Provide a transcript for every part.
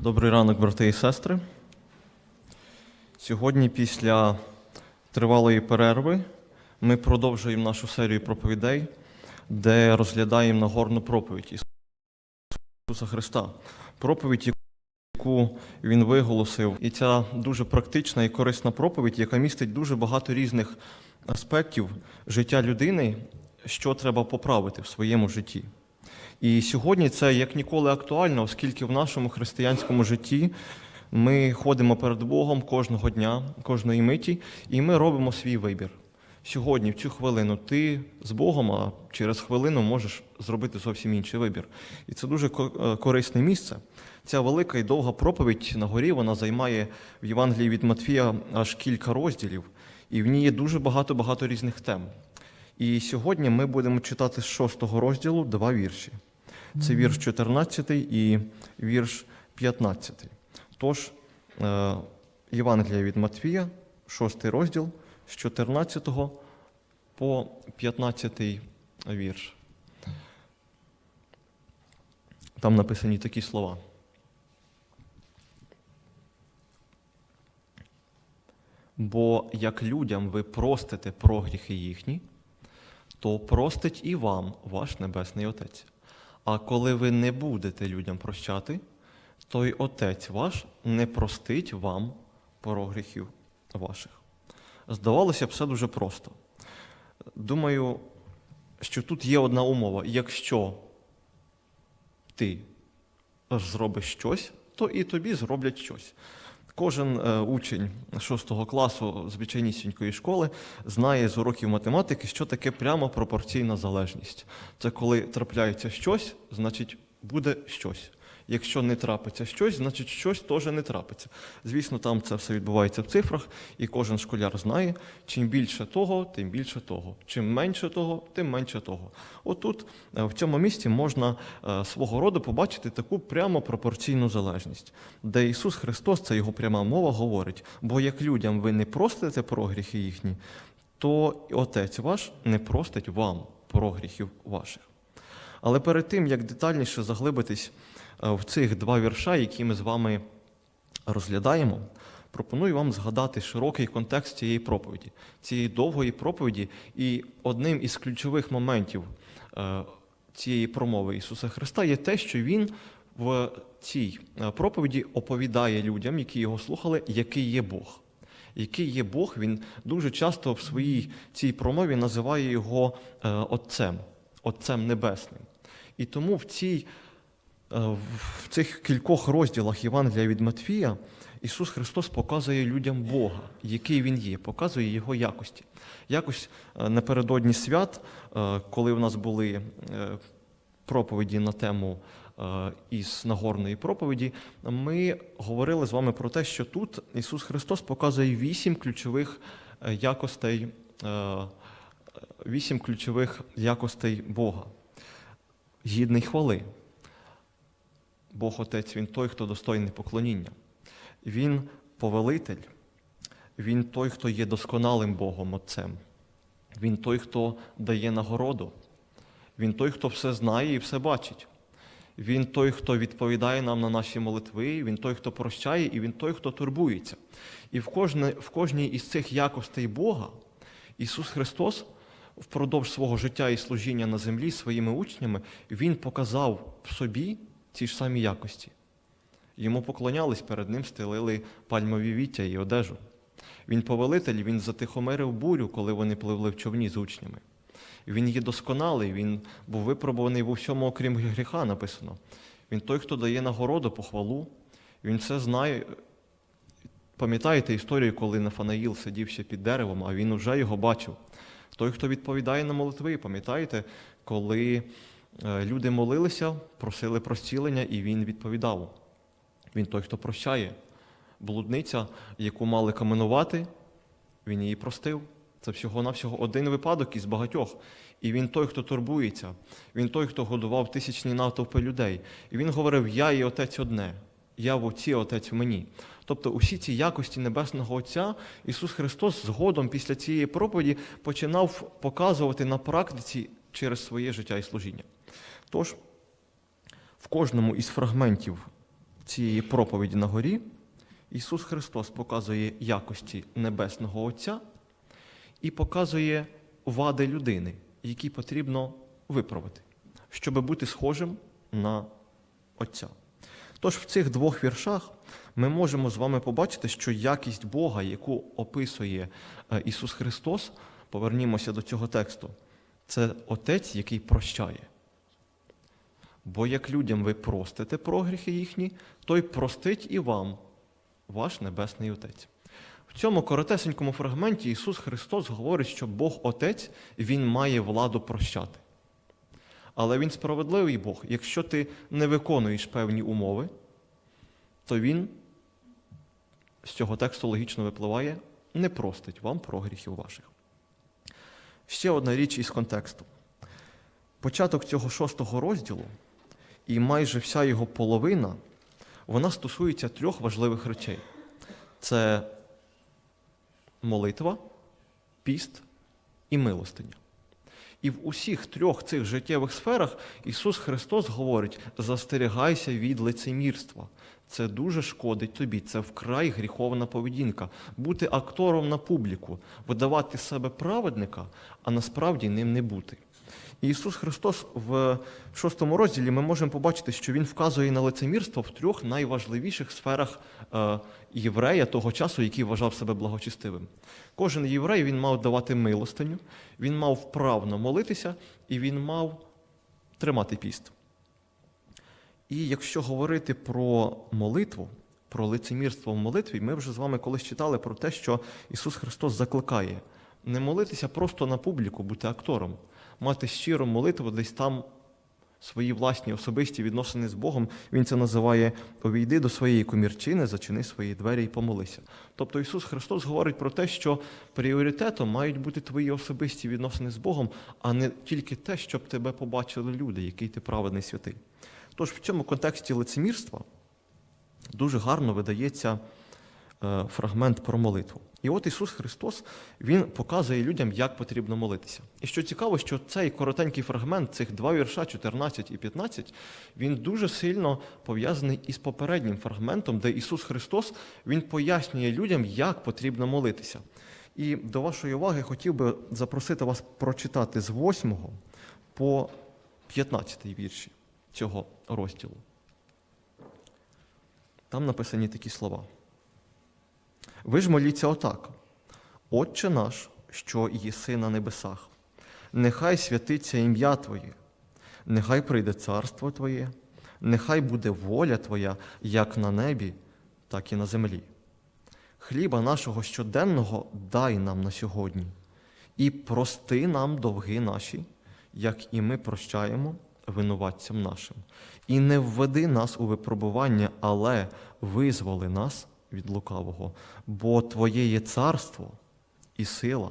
Добрий ранок, брати і сестри. Сьогодні, після тривалої перерви, ми продовжуємо нашу серію проповідей, де розглядаємо Нагорну проповідь Ісуса Христа. Проповідь, яку Він виголосив. І ця дуже практична і корисна проповідь, яка містить дуже багато різних аспектів життя людини, що треба поправити в своєму житті. І сьогодні це як ніколи актуально, оскільки в нашому християнському житті ми ходимо перед Богом кожного дня, кожної миті, і ми робимо свій вибір. Сьогодні, в цю хвилину, ти з Богом, а через хвилину можеш зробити зовсім інший вибір. І це дуже е, корисне місце. Ця велика і довга проповідь на горі вона займає в Євангелії від Матфія аж кілька розділів, і в ній є дуже багато-багато різних тем. І сьогодні ми будемо читати з шостого розділу два вірші. Це вірш 14 і вірш 15. Тож, е, Євангелія від Матвія, 6 розділ з 14 по 15 вірш. Там написані такі слова. Бо як людям ви простите прогріхи їхні, то простить і вам ваш Небесний Отець. А коли ви не будете людям прощати, то й Отець ваш не простить вам прогріхів ваших. Здавалося б, все дуже просто. Думаю, що тут є одна умова. Якщо ти зробиш щось, то і тобі зроблять щось. Кожен е, учень 6 класу звичайнісінької школи знає з уроків математики, що таке прямо пропорційна залежність. Це коли трапляється щось, значить буде щось. Якщо не трапиться щось, значить щось теж не трапиться. Звісно, там це все відбувається в цифрах, і кожен школяр знає, чим більше того, тим більше того. Чим менше того, тим менше того. Отут, е, в цьому місці, можна е, свого роду побачити таку прямо пропорційну залежність, де Ісус Христос, це його пряма мова, говорить: бо як людям ви не простите прогріхи їхні, то Отець ваш не простить вам прогріхів ваших. Але перед тим, як детальніше заглибитись в цих два вірша, які ми з вами розглядаємо, пропоную вам згадати широкий контекст цієї проповіді, цієї довгої проповіді, і одним із ключових моментів е, цієї промови Ісуса Христа є те, що Він в цій е, проповіді оповідає людям, які його слухали, який є Бог. Який є Бог, він дуже часто в своїй цій промові називає його е, Отцем, Отцем Небесним. І тому в, цій, е, в цих кількох розділах Євангелія від Матфія Ісус Христос показує людям Бога, який Він є, показує Його якості. Якось е, напередодні свят, е, коли в нас були е, проповіді на тему е, із Нагорної проповіді, ми говорили з вами про те, що тут Ісус Христос показує вісім ключових е, якостей, е, вісім ключових якостей Бога гідний хвали. Бог Отець, Він той, хто достойний поклоніння. Він повелитель, Він той, хто є досконалим Богом Отцем. Він той, хто дає нагороду. Він той, хто все знає і все бачить. Він той, хто відповідає нам на наші молитви, він той, хто прощає, і він той, хто турбується. І в, кожне, в кожній із цих якостей Бога Ісус Христос впродовж свого життя і служіння на землі своїми учнями, Він показав в собі ці ж самі якості. Йому поклонялись, перед ним стелили пальмові віття і одежу. Він повелитель, він затихомирив бурю, коли вони пливли в човні з учнями. Він є досконалий, він був випробуваний в усьому, окрім гріха, написано. Він той, хто дає нагороду, похвалу, він все знає. Пам'ятаєте історію, коли Нафанаїл сидів ще під деревом, а він уже його бачив. Той, хто відповідає на молитви, пам'ятаєте, коли люди молилися, просили про зцілення, і він відповідав. Він той, хто прощає. Блудниця, яку мали каменувати, він її простив. Це всього-навсього один випадок із багатьох. І він той, хто турбується, він той, хто годував тисячні натовпи людей. І він говорив: Я і Отець одне, я в Отці, Отець в мені. Тобто усі ці якості Небесного Отця Ісус Христос згодом після цієї проповіді починав показувати на практиці через своє життя і служіння. Тож, в кожному із фрагментів цієї проповіді на горі Ісус Христос показує якості Небесного Отця і показує вади людини, які потрібно виправити, щоб бути схожим на Отця. Тож в цих двох віршах ми можемо з вами побачити, що якість Бога, яку описує е, Ісус Христос, повернімося до цього тексту, це Отець, який прощає. Бо як людям ви простите прогріхи їхні, той простить і вам, ваш Небесний Отець. В цьому коротесенькому фрагменті Ісус Христос говорить, що Бог Отець Він має владу прощати. Але Він справедливий Бог. Якщо ти не виконуєш певні умови, то Він з цього тексту логічно випливає, не простить вам прогріхів ваших. Ще одна річ із контексту. Початок цього шостого розділу і майже вся його половина, вона стосується трьох важливих речей: це молитва, піст і милостиня. І в усіх трьох цих життєвих сферах Ісус Христос говорить: застерігайся від лицемірства. Це дуже шкодить тобі, це вкрай гріховна поведінка. Бути актором на публіку, видавати себе праведника, а насправді ним не бути. І Ісус Христос в шостому розділі ми можемо побачити, що Він вказує на лицемірство в трьох найважливіших сферах е, єврея того часу, який вважав себе благочестивим. Кожен єврей він мав давати милостиню, він мав вправно молитися і він мав тримати піст. І якщо говорити про молитву, про лицемірство в молитві, ми вже з вами колись читали про те, що Ісус Христос закликає не молитися просто на публіку, бути актором, мати щиру молитву десь там свої власні особисті відносини з Богом. Він це називає Увійди до своєї комірчини, зачини свої двері і помолися. Тобто Ісус Христос говорить про те, що пріоритетом мають бути твої особисті відносини з Богом, а не тільки те, щоб тебе побачили люди, який ти праведний святий. Тож в цьому контексті лицемірства дуже гарно видається фрагмент про молитву. І от Ісус Христос Він показує людям, як потрібно молитися. І що цікаво, що цей коротенький фрагмент, цих два вірша, 14 і 15, він дуже сильно пов'язаний із попереднім фрагментом, де Ісус Христос Він пояснює людям, як потрібно молитися. І до вашої уваги хотів би запросити вас прочитати з 8 по 15 вірші цього розділу. Там написані такі слова. Ви ж моліться отак. Отче наш, що єси на небесах, нехай святиться ім'я Твоє, нехай прийде царство Твоє, нехай буде воля Твоя як на небі, так і на землі. Хліба нашого щоденного дай нам на сьогодні, і прости нам довги наші, як і ми прощаємо винуватцям нашим. І не введи нас у випробування, але визволи нас від лукавого, бо Твоє є царство і сила,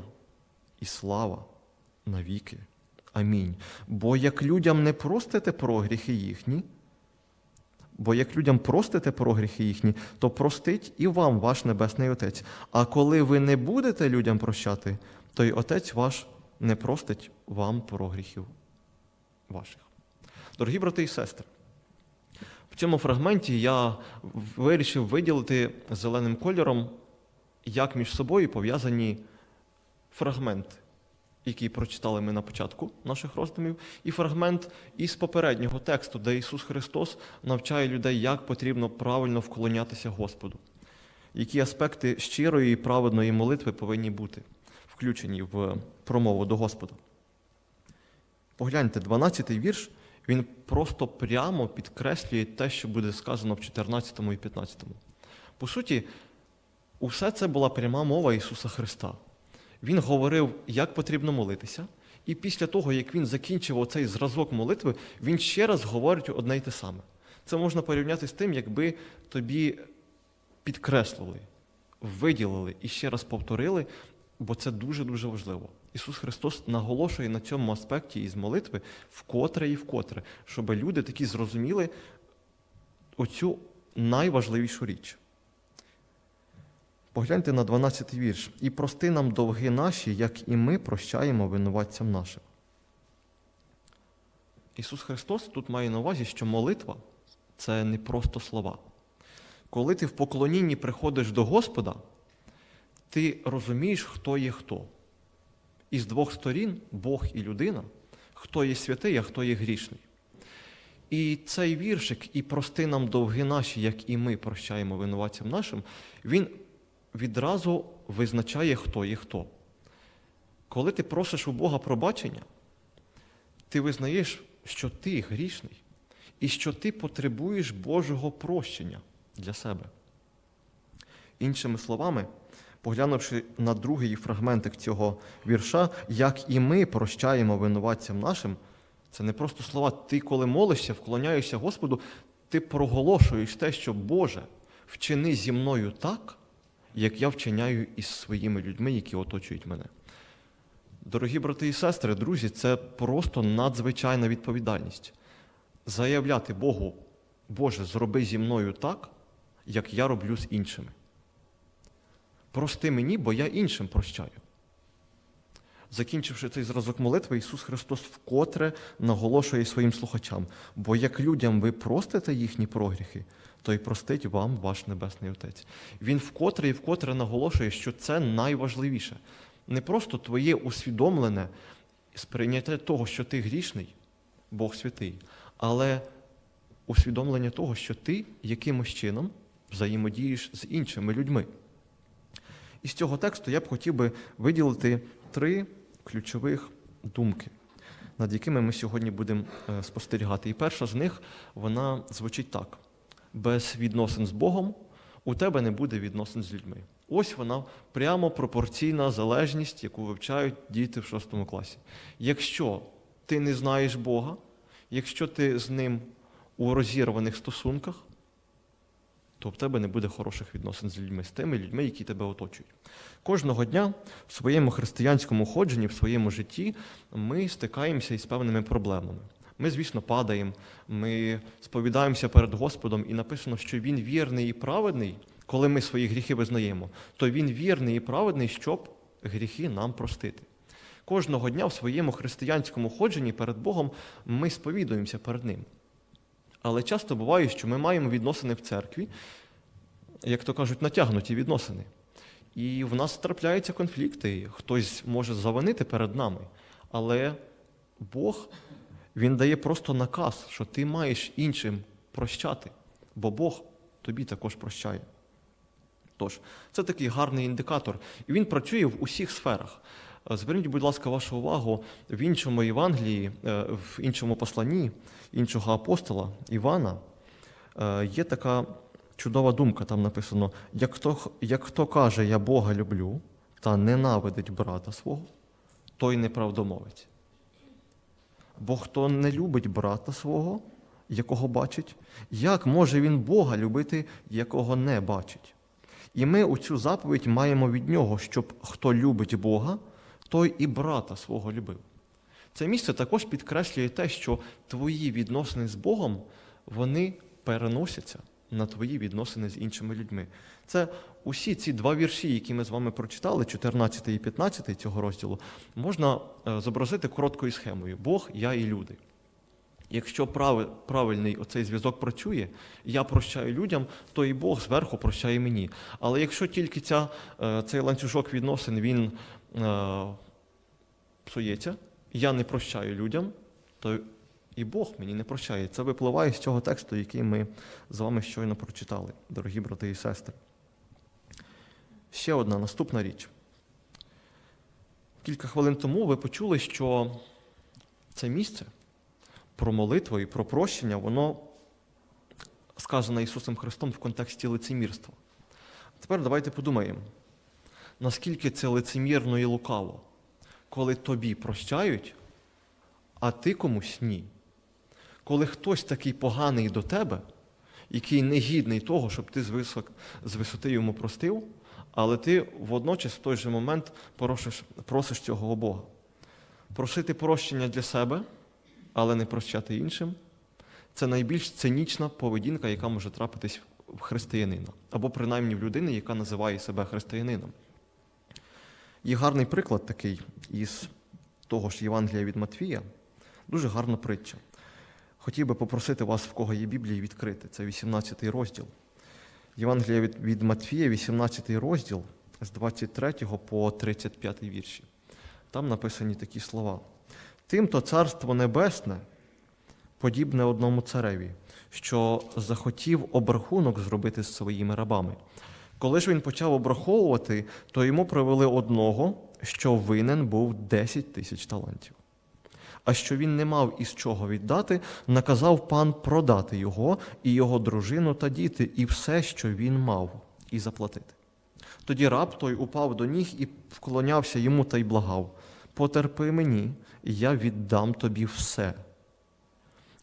і слава навіки. Амінь. Бо як людям не простите про гріхи їхні, бо як людям простите про гріхи їхні, то простить і вам ваш Небесний Отець. А коли ви не будете людям прощати, то й Отець ваш не простить вам про гріхів ваших. Дорогі брати і сестри, цьому фрагменті я вирішив виділити зеленим кольором, як між собою пов'язані фрагменти, який прочитали ми на початку наших роздумів, і фрагмент із попереднього тексту, де Ісус Христос навчає людей, як потрібно правильно вклонятися Господу, які аспекти щирої і праведної молитви повинні бути включені в промову до Господа. Погляньте, 12-й вірш, він просто прямо підкреслює те, що буде сказано в 14 і 15. По суті, усе це була пряма мова Ісуса Христа. Він говорив, як потрібно молитися, і після того, як він закінчив оцей зразок молитви, він ще раз говорить одне й те саме. Це можна порівняти з тим, якби тобі підкреслили, виділили і ще раз повторили, бо це дуже-дуже важливо. Ісус Христос наголошує на цьому аспекті із молитви вкотре і вкотре, щоб люди такі зрозуміли оцю найважливішу річ. Погляньте на 12 й вірш. І прости нам довги наші, як і ми прощаємо винуватцям нашим. Ісус Христос тут має на увазі, що молитва це не просто слова. Коли ти в поклонінні приходиш до Господа, ти розумієш, хто є хто. І з двох сторін Бог і людина, хто є святий, а хто є грішний. І цей віршик, і прости нам довги наші, як і ми прощаємо винуватцям нашим, він відразу визначає, хто є хто. Коли ти просиш у Бога пробачення, ти визнаєш, що ти грішний, і що ти потребуєш Божого прощення для себе. Іншими словами, поглянувши на другий фрагментик цього вірша, як і ми прощаємо винуватцям нашим, це не просто слова. Ти, коли молишся, вклоняєшся Господу, ти проголошуєш те, що Боже, вчини зі мною так, як я вчиняю із своїми людьми, які оточують мене. Дорогі брати і сестри, друзі, це просто надзвичайна відповідальність. Заявляти Богу, Боже, зроби зі мною так, як я роблю з іншими. Прости мені, бо я іншим прощаю. Закінчивши цей зразок молитви, Ісус Христос вкотре наголошує своїм слухачам: бо як людям ви простите їхні прогріхи, то й простить вам ваш Небесний Отець. Він вкотре і вкотре наголошує, що це найважливіше. Не просто твоє усвідомлене сприйняття того, що ти грішний, Бог святий, але усвідомлення того, що ти якимось чином взаємодієш з іншими людьми. І з цього тексту я б хотів би виділити три ключових думки, над якими ми сьогодні будемо е, спостерігати. І перша з них вона звучить так: без відносин з Богом у тебе не буде відносин з людьми. Ось вона прямо пропорційна залежність, яку вивчають діти в шостому класі. Якщо ти не знаєш Бога, якщо ти з ним у розірваних стосунках, то в тебе не буде хороших відносин з людьми, з тими людьми, які тебе оточують. Кожного дня в своєму християнському ходженні, в своєму житті ми стикаємося із певними проблемами. Ми, звісно, падаємо, ми сповідаємося перед Господом, і написано, що Він вірний і праведний, коли ми свої гріхи визнаємо, то Він вірний і праведний, щоб гріхи нам простити. Кожного дня в своєму християнському ходженні перед Богом ми сповідуємося перед Ним. Але часто буває, що ми маємо відносини в церкві, як то кажуть, натягнуті відносини. І в нас трапляються конфлікти, хтось може завинити перед нами. Але Бог Він дає просто наказ, що ти маєш іншим прощати, бо Бог тобі також прощає. Тож, це такий гарний індикатор, і він працює в усіх сферах. Е, Зверніть, будь ласка, вашу увагу в іншому Євангелії, е, в іншому посланні іншого апостола Івана е, є така чудова думка, там написано: як хто, як хто каже, я Бога люблю та ненавидить брата свого, той неправдомовець. Бо хто не любить брата свого, якого бачить, як може він Бога любити, якого не бачить? І ми у цю заповідь маємо від нього, щоб хто любить Бога, той і брата свого любив. Це місце також підкреслює те, що твої відносини з Богом вони переносяться на твої відносини з іншими людьми. Це усі ці два вірші, які ми з вами прочитали, 14 і 15 цього розділу, можна е, зобразити короткою схемою: Бог, я і люди. Якщо правильний оцей зв'язок працює, я прощаю людям, то і Бог зверху прощає мені. Але якщо тільки ця, е, цей ланцюжок відносин він псується, я не прощаю людям, то і Бог мені не прощає. Це випливає з цього тексту, який ми з вами щойно прочитали, дорогі брати і сестри. Ще одна наступна річ. Кілька хвилин тому ви почули, що це місце про молитву і про прощення, воно сказано Ісусом Христом в контексті лицемірства. Тепер давайте подумаємо, наскільки це лицемірно і лукаво, коли тобі прощають, а ти комусь ні. Коли хтось такий поганий до тебе, який не гідний того, щоб ти з, висок, з висоти йому простив, але ти водночас в той же момент просиш, просиш цього Бога. Просити прощення для себе, але не прощати іншим це найбільш цинічна поведінка, яка може трапитись в християнина, або принаймні в людини, яка називає себе християнином. Є гарний приклад такий із того ж Євангелія від Матвія, дуже гарна притча. Хотів би попросити вас, в кого є Біблії, відкрити. Це 18 розділ. Євангелія від, від Матфія, 18 розділ з 23 по 35 вірші. Там написані такі слова. Тимто царство небесне подібне одному цареві, що захотів обрахунок зробити з своїми рабами. Коли ж він почав обраховувати, то йому привели одного, що винен був 10 тисяч талантів. А що він не мав із чого віддати, наказав пан продати його і його дружину та діти, і все, що він мав, і заплатити. Тоді раб той упав до ніг і вклонявся йому та й благав: Потерпи мені, я віддам тобі все.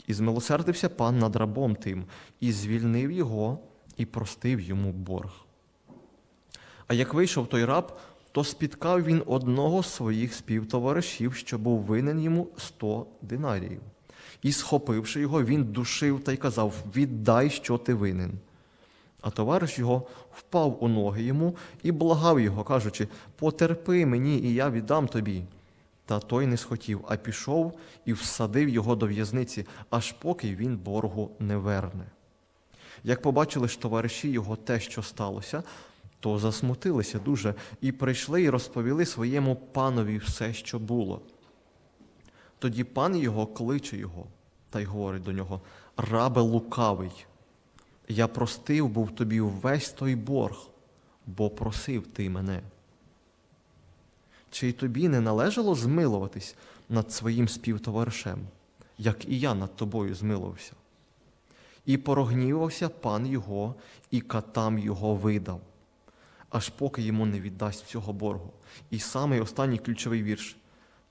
І змилосердився пан над рабом тим, і звільнив його, і простив йому борг. А як вийшов той раб, то спіткав він одного з своїх співтоваришів, що був винен йому сто динаріїв. І, схопивши його, він душив та й казав: Віддай, що ти винен. А товариш його впав у ноги йому і благав його, кажучи: Потерпи мені, і я віддам тобі. Та той не схотів, а пішов і всадив його до в'язниці, аж поки він боргу не верне. Як побачили ж товариші його те, що сталося, то засмутилися дуже і прийшли і розповіли своєму панові все, що було. Тоді пан його кличе його та й говорить до нього: Рабе лукавий, я простив був тобі весь той борг, бо просив ти мене. Чи й тобі не належало змилуватись над своїм співтоваришем, як і я над тобою змилувався? І порогнівався пан його, і катам його видав, аж поки йому не віддасть цього боргу. І самий останній ключовий вірш.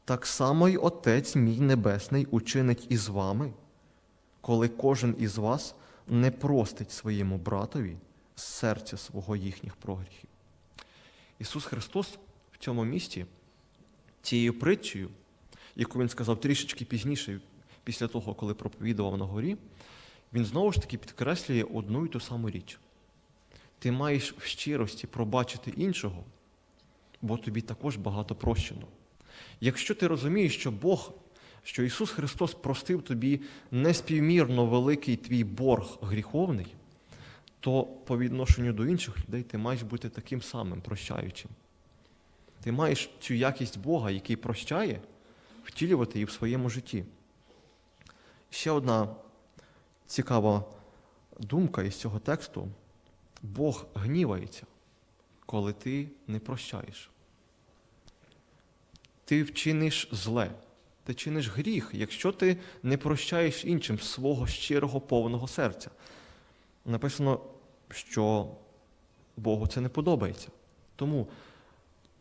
Так само й Отець мій Небесний учинить із вами, коли кожен із вас не простить своєму братові з серця свого їхніх прогріхів. Ісус Христос в цьому місті цією притчею, яку він сказав трішечки пізніше, після того, коли проповідував на горі, він знову ж таки підкреслює одну й ту саму річ. Ти маєш в щирості пробачити іншого, бо тобі також багато прощено. Якщо ти розумієш, що Бог, що Ісус Христос простив тобі неспівмірно великий твій борг гріховний, то по відношенню до інших людей ти маєш бути таким самим прощаючим. Ти маєш цю якість Бога, який прощає, втілювати її в своєму житті. Ще одна цікава думка із цього тексту. Бог гнівається, коли ти не прощаєш. Ти вчиниш зле, ти чиниш гріх, якщо ти не прощаєш іншим свого щирого повного серця. Написано, що Богу це не подобається. Тому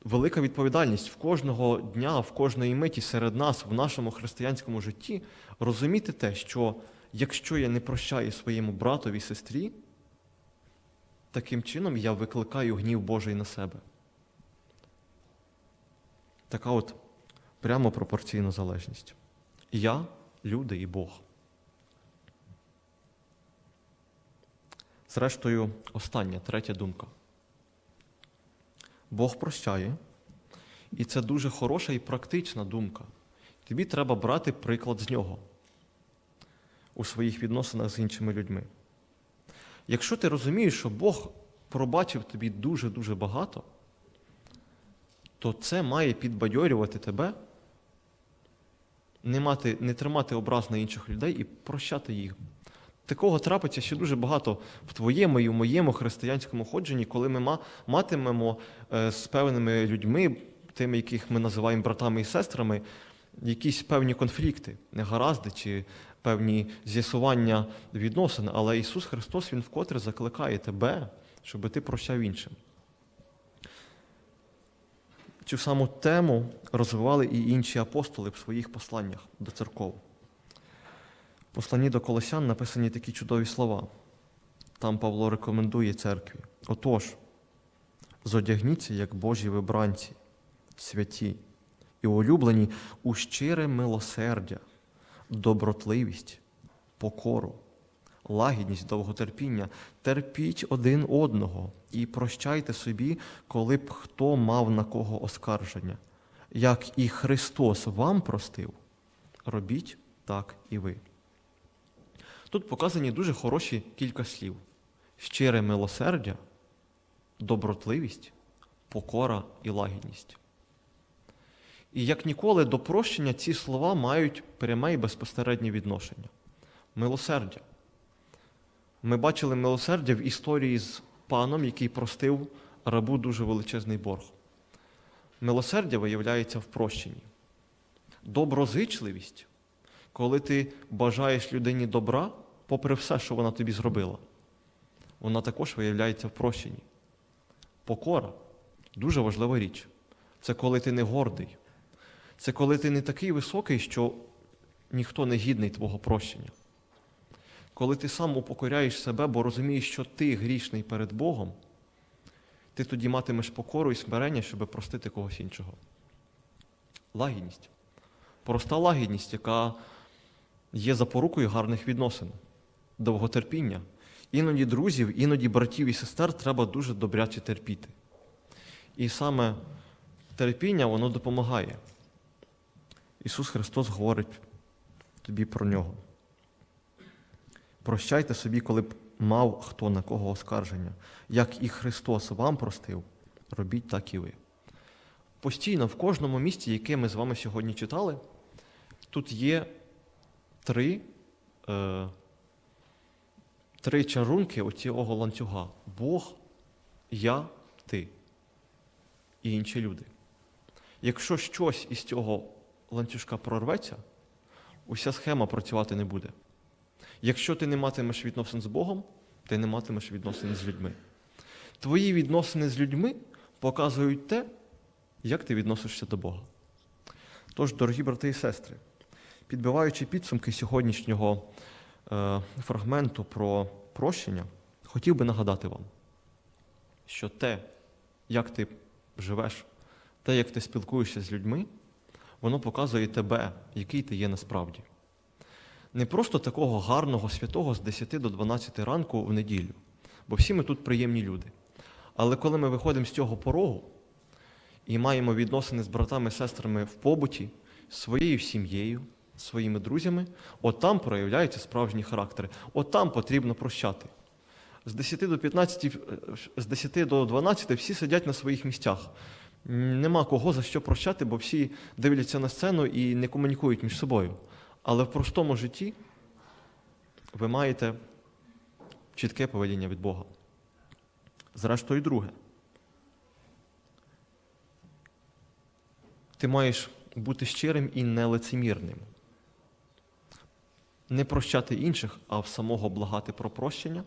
велика відповідальність в кожного дня, в кожної миті серед нас, в нашому християнському житті, розуміти те, що якщо я не прощаю своєму братові сестрі, таким чином я викликаю гнів Божий на себе. Така от прямо пропорційна залежність. Я, люди і Бог. Зрештою, остання, третя думка. Бог прощає, і це дуже хороша і практична думка. Тобі треба брати приклад з нього у своїх відносинах з іншими людьми. Якщо ти розумієш, що Бог пробачив тобі дуже-дуже багато, то це має підбадьорювати тебе, не, мати, не тримати образ на інших людей і прощати їх. Такого трапиться ще дуже багато в твоєму і в моєму християнському ходженні, коли ми матимемо е, з певними людьми, тими, яких ми називаємо братами і сестрами, якісь певні конфлікти, негаразди чи певні з'ясування відносин. Але Ісус Христос Він вкотре закликає тебе, щоб ти прощав іншим. Цю саму тему розвивали і інші апостоли в своїх посланнях до церков. В посланні до Колосян написані такі чудові слова. Там Павло рекомендує церкві. Отож, зодягніться, як Божі вибранці, святі і улюблені у щире милосердя, добротливість, покору, лагідність, довготерпіння, терпіть один одного і прощайте собі, коли б хто мав на кого оскарження. Як і Христос вам простив, робіть так і ви. Тут показані дуже хороші кілька слів. щире милосердя, добротливість, покора і лагідність. І як ніколи до прощення ці слова мають пряме і безпосереднє відношення. Милосердя. Ми бачили милосердя в історії з паном, який простив рабу дуже величезний борг. Милосердя виявляється в прощенні. Доброзичливість, коли ти бажаєш людині добра, попри все, що вона тобі зробила, вона також виявляється в прощенні. Покора дуже важлива річ. Це коли ти не гордий. Це коли ти не такий високий, що ніхто не гідний твого прощення. Коли ти сам упокоряєш себе, бо розумієш, що ти грішний перед Богом, ти тоді матимеш покору і смирення, щоб простити когось іншого. Лагідність. Проста лагідність, яка є запорукою гарних відносин, довготерпіння. Іноді друзів, іноді братів і сестер треба дуже добряче терпіти. І саме терпіння воно допомагає. Ісус Христос говорить тобі про нього. Прощайте собі, коли б мав хто на кого оскарження. Як і Христос вам простив, робіть так і ви. Постійно в кожному місці, яке ми з вами сьогодні читали, тут є три, е, три чарунки оцього ланцюга: Бог, я, ти і інші люди. Якщо щось із цього ланцюжка прорветься, уся схема працювати не буде. Якщо ти не матимеш відносин з Богом, ти не матимеш відносин з людьми. Твої відносини з людьми показують те, як ти відносишся до Бога. Тож, дорогі брати і сестри, підбиваючи підсумки сьогоднішнього е, фрагменту про прощення, хотів би нагадати вам, що те, як ти живеш, те, як ти спілкуєшся з людьми, воно показує тебе, який ти є насправді. Не просто такого гарного святого з 10 до 12 ранку в неділю, бо всі ми тут приємні люди. Але коли ми виходимо з цього порогу і маємо відносини з братами і сестрами в побуті, своєю сім'єю, своїми друзями, от там проявляються справжні характери. От там потрібно прощати. З 10 до 15, е, з 10 до 12 всі сидять на своїх місцях. Нема кого за що прощати, бо всі дивляться на сцену і не комунікують між собою. Але в простому житті ви маєте чітке повеління від Бога. Зрештою, друге. Ти маєш бути щирим і нелицемірним. Не прощати інших, а в самого благати про прощення,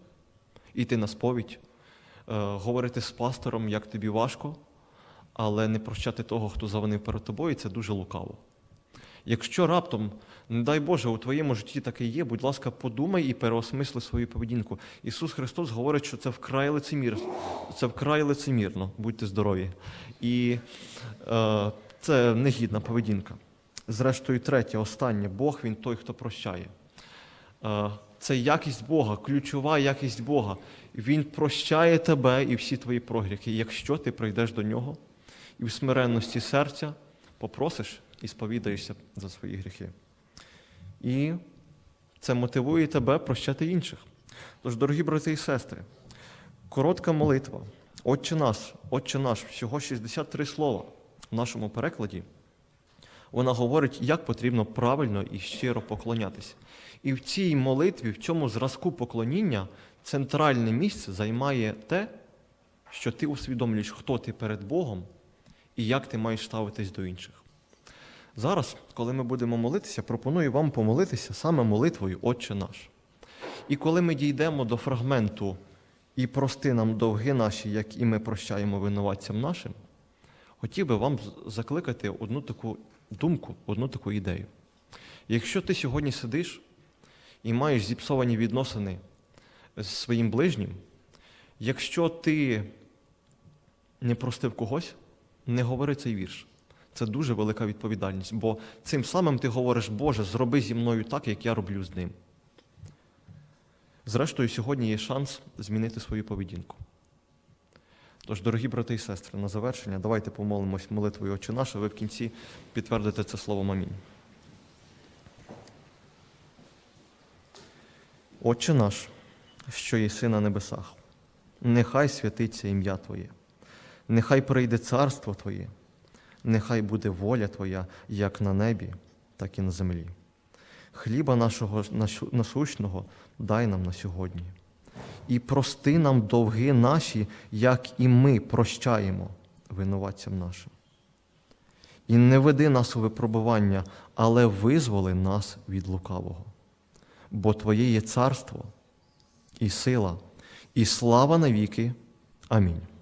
іти на сповідь, е, говорити з пастором, як тобі важко, але не прощати того, хто завинив перед тобою, це дуже лукаво. Якщо раптом, не дай Боже, у твоєму житті таке є, будь ласка, подумай і переосмисли свою поведінку. Ісус Христос говорить, що це вкрай лицемір, це вкрай лицемірно, будьте здорові. І е, це негідна поведінка. Зрештою, третє, останнє, Бог він той, хто прощає. Е, це якість Бога, ключова якість Бога. Він прощає тебе і всі твої прогріхи, якщо ти прийдеш до нього і в смиренності серця попросиш і сповідаєшся за свої гріхи. І це мотивує тебе прощати інших. Тож, дорогі брати і сестри, коротка молитва, Отче наш, Отче наш, всього 63 слова в нашому перекладі. Вона говорить, як потрібно правильно і щиро поклонятися. І в цій молитві, в цьому зразку поклоніння, центральне місце займає те, що ти усвідомлюєш, хто ти перед Богом і як ти маєш ставитись до інших. Зараз, коли ми будемо молитися, пропоную вам помолитися саме молитвою Отче наш. І коли ми дійдемо до фрагменту і прости нам довги наші, як і ми прощаємо винуватцям нашим, хотів би вам закликати одну таку думку, одну таку ідею. Якщо ти сьогодні сидиш і маєш зіпсовані відносини з своїм ближнім, якщо ти не простив когось, не говори цей вірш. Це дуже велика відповідальність, бо цим самим ти говориш, Боже, зроби зі мною так, як я роблю з ним. Зрештою, сьогодні є шанс змінити свою поведінку. Тож, дорогі брати і сестри, на завершення, давайте помолимось молитвою Отче наш, а ви в кінці підтвердите це словом Амінь. Отче наш, що єси на небесах, нехай святиться ім'я Твоє, нехай прийде царство Твоє, нехай буде воля Твоя як на небі, так і на землі. Хліба нашого насущного дай нам на сьогодні. І прости нам довги наші, як і ми прощаємо винуватцям нашим. І не веди нас у випробування, але визволи нас від лукавого. Бо Твоє є царство, і сила, і слава навіки. Амінь.